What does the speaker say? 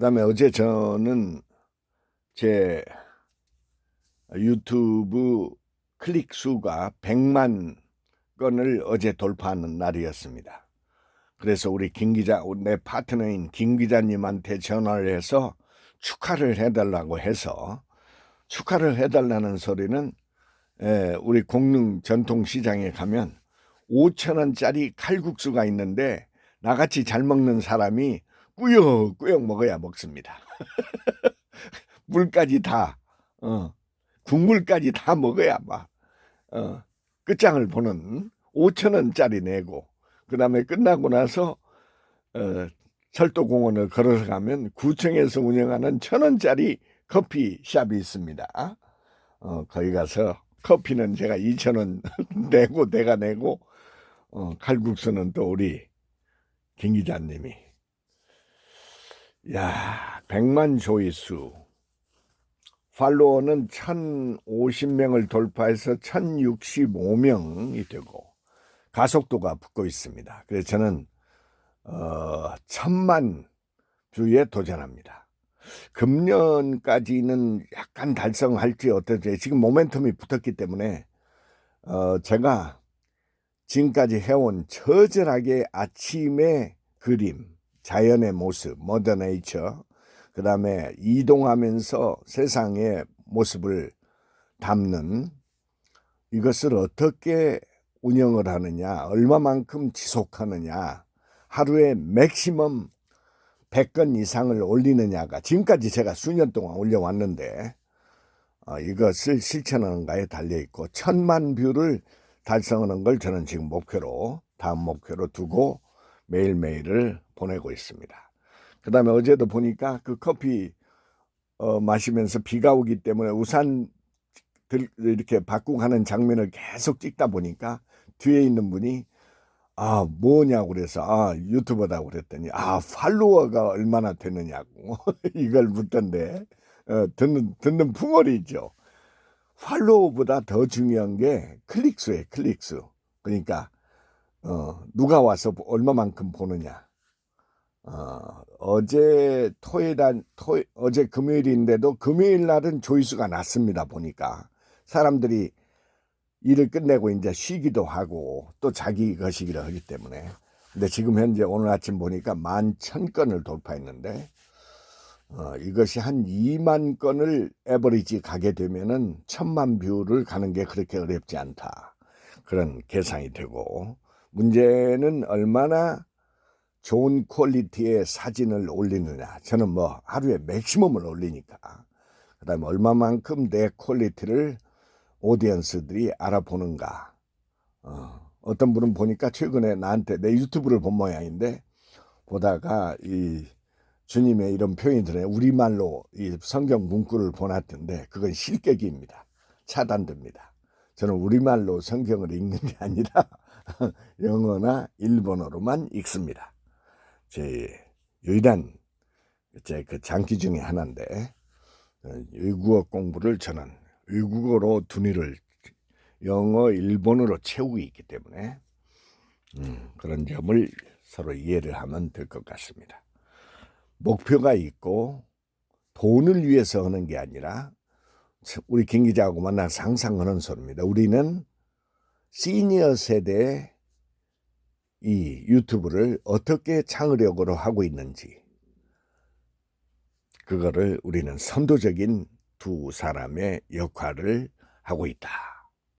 그 다음에 어제 저는 제 유튜브 클릭 수가 100만 건을 어제 돌파하는 날이었습니다. 그래서 우리 김 기자, 내 파트너인 김 기자님한테 전화를 해서 축하를 해달라고 해서 축하를 해달라는 소리는 에, 우리 공릉 전통시장에 가면 5천 원짜리 칼국수가 있는데 나같이 잘 먹는 사람이 꾸역꾸역 먹어야 먹습니다. 물까지 다, 어, 국물까지 다 먹어야 막, 어, 끝장을 보는 5천 원짜리 내고, 그 다음에 끝나고 나서, 어, 철도공원을 걸어서 가면 구청에서 운영하는 천 원짜리 커피숍이 있습니다. 어, 거기 가서 커피는 제가 2천 원 내고 내가 내고 어, 칼국수는 또 우리 김 기자님이 야 100만 조회수 팔로워는 1050명을 돌파해서 1065명이 되고 가속도가 붙고 있습니다. 그래서 저는 어, 천만 뷰에 도전합니다. 금년까지는 약간 달성할지 어떨지 지금 모멘텀이 붙었기 때문에 어, 제가 지금까지 해온 처절하게 아침의 그림, 자연의 모습, 모더네이처, 그 다음에 이동하면서 세상의 모습을 담는 이것을 어떻게 운영을 하느냐, 얼마만큼 지속하느냐, 하루에 맥시멈 100건 이상을 올리느냐가 지금까지 제가 수년 동안 올려왔는데 어, 이것을 실천하는가에 달려있고 천만 뷰를 달성하는 걸 저는 지금 목표로 다음 목표로 두고 매일매일을 보내고 있습니다. 그 다음에 어제도 보니까 그 커피 어, 마시면서 비가 오기 때문에 우산 들, 이렇게 바꾸고 가는 장면을 계속 찍다 보니까 뒤에 있는 분이 아 뭐냐고 그래서 아 유튜버다고 그랬더니 아 팔로워가 얼마나 되느냐고 이걸 묻던데 어, 듣는 듣는 풍월이죠. 팔로우보다 더 중요한 게 클릭수예요, 클릭수. 그러니까 어, 누가 와서 얼마만큼 보느냐. 어, 어제 토요일 날, 토, 어제 금요일인데도 금요일 날은 조회수가 낮습니다, 보니까. 사람들이 일을 끝내고 이제 쉬기도 하고 또 자기 것이기도 하기 때문에. 근데 지금 현재 오늘 아침 보니까 만 천 건을 돌파했는데 어, 이것이 한 2만 건을 에버리지 가게 되면은 천만 뷰를 가는 게 그렇게 어렵지 않다. 그런 계산이 되고 문제는 얼마나 좋은 퀄리티의 사진을 올리느냐. 저는 뭐 하루에 맥시멈을 올리니까. 그 다음에 얼마만큼 내 퀄리티를 오디언스들이 알아보는가. 어, 어떤 분은 보니까 최근에 나한테 내 유튜브를 본 모양인데 보다가 이 주님의 이런 표현이 들어요. 우리말로 이 성경 문구를 보냈던데 그건 실격입니다. 차단됩니다. 저는 우리말로 성경을 읽는 게 아니라 영어나 일본어로만 읽습니다. 제 유일한 제 그 장기 중에 하나인데 외국어 공부를 저는 외국어로 두뇌를 영어, 일본어로 채우고 있기 때문에 음, 그런 점을 서로 이해를 하면 될 것 같습니다. 목표가 있고 돈을 위해서 하는 게 아니라 우리 김 기자하고 만나서 항상 하는 소리입니다. 우리는 시니어 세대의 이 유튜브를 어떻게 창의력으로 하고 있는지 그거를 우리는 선도적인 두 사람의 역할을 하고 있다.